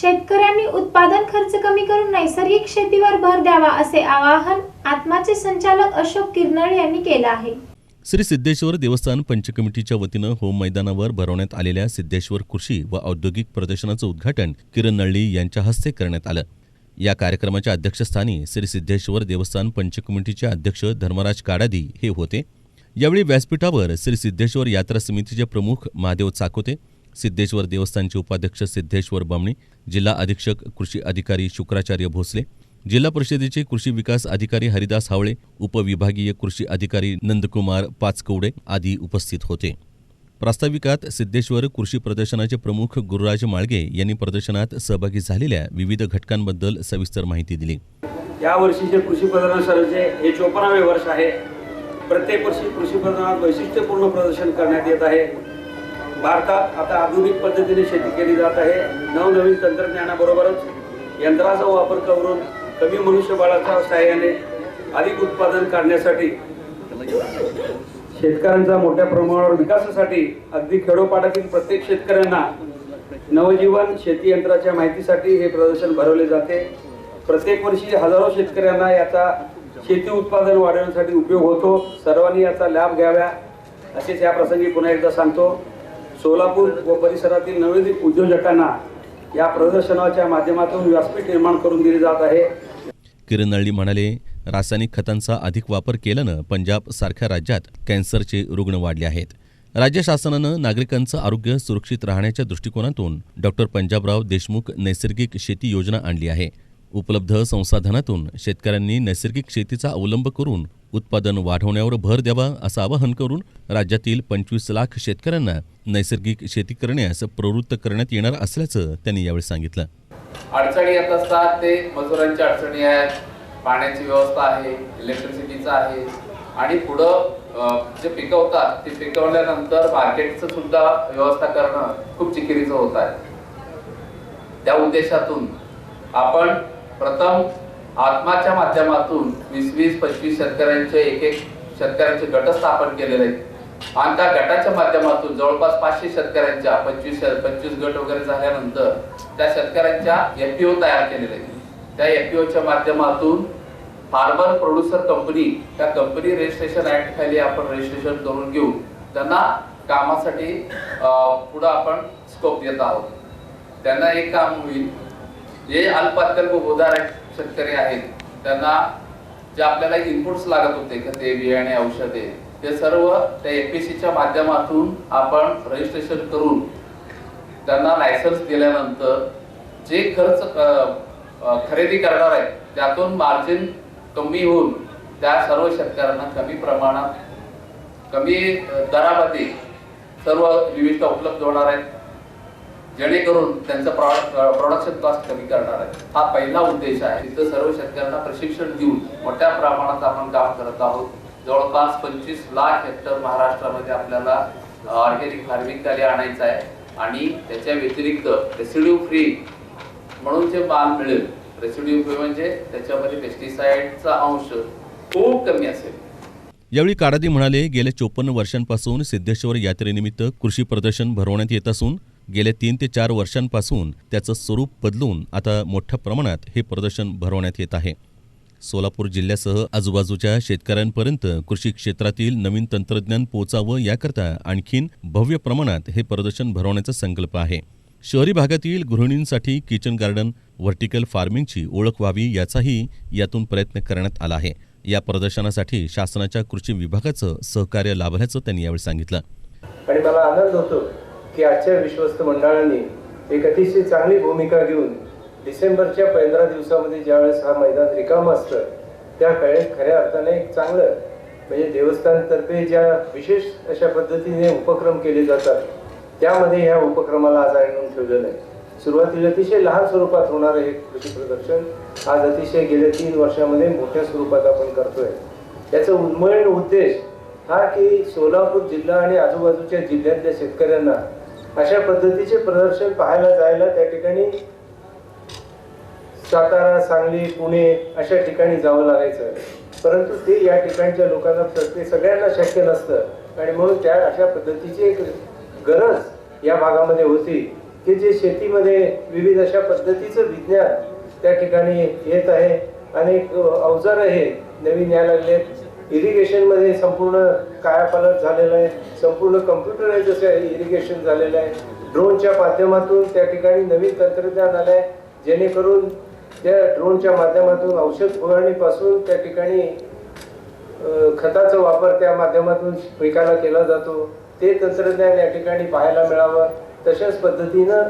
शेतकऱ्यांनी उत्पादन खर्च कमी करून नैसर्गिक शेतीवर भर द्यावा असे आवाहन आत्माचे संचालक अशोक किरनळ यांनी केलं आहे. श्री सिद्धेश्वर देवस्थान पंचकमिटीच्या वतीनं होम मैदानावर भरवण्यात आलेल्या सिद्धेश्वर कृषी व औद्योगिक प्रदर्शनाचं उद्घाटन किरण नळ्ळी यांच्या हस्ते करण्यात आलं. या कार्यक्रमाच्या अध्यक्षस्थानी श्री सिद्धेश्वर देवस्थान पंचकमिटीचे अध्यक्ष धर्मराज काडादी हे होते. यावेळी व्यासपीठावर श्री सिद्धेश्वर यात्रा समितीचे प्रमुख महादेव चाकोते सिद्धेश्वर देवस्थानचे उपाध्यक्ष सिद्धेश्वर बमणी जिल्हा अधीक्षक कृषी अधिकारी शुक्राचार्य भोसले जिल्हा परिषदेचे कृषी विकास अधिकारी हरिदास हावळे उपविभागीय कृषी अधिकारी नंदकुमार पाचकवडे आदी उपस्थित होते. प्रास्ताविकात सिद्धेश्वर कृषी प्रदर्शनाचे प्रमुख गुरुराज माळगे यांनी प्रदर्शनात सहभागी झालेल्या विविध घटकांबद्दल सविस्तर माहिती दिली. या वर्षीचे कृषी प्रदर्शनाचे हे चोपन्नावे वर्ष आहे. प्रत्येक वर्षी कृषी प्रदर्शनात वैशिष्ट्यपूर्ण प्रदर्शन करण्यात येत आहे. भारतात आता आधुनिक पद्धतीने शेती केली जात आहे. नवनवीन तंत्रज्ञानाबरोबरच यंत्राचा वापर करून कमी मनुष्यबळाच्या सहाय्याने अधिक उत्पादन काढण्यासाठी शेतकऱ्यांचा मोठ्या प्रमाणावर विकासासाठी अगदी खेडोपाड्यातील प्रत्येक शेतकऱ्यांना नवजीवन शेती यंत्राच्या माहितीसाठी हे प्रदर्शन भरवले जाते. प्रत्येक वर्षी हजारो शेतकऱ्यांना याचा शेती उत्पादन वाढवण्यासाठी उपयोग होतो. सर्वांनी याचा लाभ घ्यावा असेच या प्रसंगी पुन्हा एकदा सांगतो. सोलापूर व परिसरातील नवोदित उद्योजकांना या प्रदर्शनाच्या माध्यमातून व्यासपीठ निर्माण करून दिले जात आहे. किरण नळली म्हणाले रासायनिक खतांचा अधिक वापर केल्यानं पंजाब सारख्या राज्यात कॅन्सरचे रुग्ण वाढले आहेत. राज्य शासनानं नागरिकांचं आरोग्य सुरक्षित राहण्याच्या दृष्टिकोनातून डॉक्टर पंजाबराव देशमुख नैसर्गिक शेती योजना आणली आहे. उपलब्ध संसाधनातून शेतकऱ्यांनी नैसर्गिक शेतीचा अवलंब करून उत्पादन वाढवण्यावर भर द्यावा असं आवाहन करून राज्यातील पंचवीस लाख शेतकऱ्यांना नैसर्गिक शेती करण्यास प्रवृत्त करण्यात येणार असल्याचं त्यांनी यावेळी सांगितलं. अडचणी येत असतात ते मजुरांच्या अडचणी आहेत पाण्याची व्यवस्था आहे इलेक्ट्रिसिटीचा आहे. आणि पुढं जे पिकवतात ते पिकवल्यानंतर मार्केटचं सुद्धा व्यवस्था करणं खूप चिकिरीचं होत आहे. त्या उद्देशातून आपण प्रथम आत्माच्या माध्यमातून वीस वीस पंचवीस शेतकऱ्यांचे एक एक शेतकऱ्यांचे गट स्थापन केलेले आहेत. आणि त्या गटाच्या माध्यमातून जवळपास पाचशे शेतकऱ्यांच्या पंचवीस पंचवीस गट वगैरे झाल्यानंतर त्या शेतकऱ्यांच्या एफपीओ तयार केलेले आहेत. त्या एफपीओच्या माध्यमातून फार्मर प्रोड्युसर कंपनी त्या कंपनी रजिस्ट्रेशन ऍक्ट खाली आपण रजिस्ट्रेशन करून घेऊ त्यांना कामासाठी पुढं आपण स्कोप देत आहोत. त्यांना एक काम होईल. जे अल्पात्यल्प उदार शेतकरी आहेत त्यांना जे आपल्याला इनपुट्स लागत होते खते बियाणे औषधे ते सर्व त्या एपीसीच्या माध्यमातून आपण रजिस्ट्रेशन करून त्यांना लायसन्स दिल्यानंतर जे खर्च खरेदी करणार आहे त्यातून मार्जिन कमी होऊन त्या सर्व शेतकऱ्यांना कमी प्रमाणात कमी दरामध्ये सर्व विविध उपलब्ध होणार आहेत. जेणेकरून त्यांचं प्रोडक्शन कॉस्ट कमी करणार आहे. हा पहिला उद्देश आहे. तिथं सर्व शेतकऱ्यांना प्रशिक्षण देऊन मोठ्या प्रमाणात आपण काम करत आहोत. जवळपास पंचवीस लाख हेक्टर महाराष्ट्रामध्ये आपल्याला ऑर्गॅनिक फार्मिंग खाली आणायचं आहे. आणि त्याच्या व्यतिरिक्त रेसिड्यू फ्री म्हणून जे माल मिळेल रेसिड्यू फ्री म्हणजे त्याच्यामध्ये पेस्टिसाइडचा अंश खूप कमी असेल. यावेळी काडादी म्हणाले गेल्या चोपन्न वर्षांपासून सिद्धेश्वर यात्रेनिमित्त कृषी प्रदर्शन भरवण्यात येत असून गेल्या तीन ते चार वर्षांपासून त्याचं स्वरूप बदलून आता मोठ्या प्रमाणात हे प्रदर्शन भरवण्यात येत आहे. सोलापूर जिल्ह्यासह आजूबाजूच्या शेतकऱ्यांपर्यंत कृषी क्षेत्रातील नवीन तंत्रज्ञान पोचावं याकरता आणखीन भव्य प्रमाणात हे प्रदर्शन भरवण्याचा संकल्प आहे. शहरी भागातील गृहिणींसाठी किचन गार्डन व्हर्टिकल फार्मिंगची ओळख व्हावी याचाही यातून प्रयत्न करण्यात आला आहे. या प्रदर्शनासाठी शासनाच्या कृषी विभागाचं सहकार्य लाभल्याचं त्यांनी यावेळी सांगितलं. आणि मला आनंद होतो की आजच्या विश्वस्त मंडळांनी एक अतिशय चांगली भूमिका घेऊन डिसेंबरच्या पंधरा दिवसामध्ये ज्यावेळेस हा मैदान रिकाम असतं त्या वेळेस खऱ्या अर्थाने एक चांगलं म्हणजे देवस्थानतर्फे ज्या विशेष अशा पद्धतीने उपक्रम केले जातात त्यामध्ये ह्या उपक्रमाला आज आणून ठेवलेलं आहे. सुरुवातीला अतिशय लहान स्वरूपात होणारं हे कृषी प्रदर्शन. आज अतिशय गेल्या तीन वर्षामध्ये मोठ्या स्वरूपात आपण करतोय. याचा उन्मळण उद्देश हा की सोलापूर जिल्हा आणि आजूबाजूच्या जिल्ह्यातल्या शेतकऱ्यांना अशा पद्धतीचे प्रदर्शन पाहायला जायला त्या ठिकाणी सातारा सांगली पुणे अशा ठिकाणी जावं लागायचं. परंतु ते या ठिकाणच्या लोकांना ते सगळ्यांना शक्य नसतं. आणि म्हणून त्या अशा पद्धतीची एक गरज या भागामध्ये होती. की जे शेतीमध्ये विविध अशा पद्धतीचं विज्ञान त्या ठिकाणी येत आहे. अनेक अवजारं हे नवीन यायला लागलेत. इरिगेशनमध्ये संपूर्ण कायापालट झालेलं आहे. संपूर्ण कम्प्युटराईज असं इरिगेशन झालेलं आहे. ड्रोनच्या माध्यमातून त्या ठिकाणी नवीन तंत्रज्ञान आलं आहे जेणेकरून त्या ड्रोनच्या माध्यमातून औषध फवारणीपासून त्या ठिकाणी खताचा वापर त्या माध्यमातून पिकाला केला जातो. ते तंत्रज्ञान या ठिकाणी पाहायला मिळावं. तशाच पद्धतीनं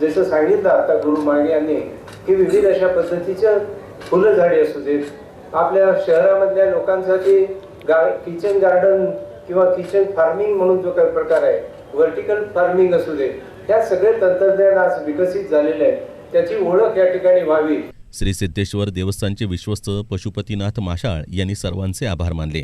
जसं सांगितलं आता गुरु मागे यांनी की विविध अशा पद्धतीच्या फुलं असू देत आपल्या शहरामधल्या लोकांसाठी गा किचन गार्डन किंवा किचन फार्मिंग म्हणून जो काही प्रकार आहे व्हर्टिकल फार्मिंग असू दे ह्या सगळे तंत्रज्ञान आज विकसित झालेले आहे त्याची ओळख या ठिकाणी व्हावी. श्री सिद्धेश्वर देवस्थानचे विश्वस्त पशुपतीनाथ माशाळ यांनी सर्वांचे आभार मानले.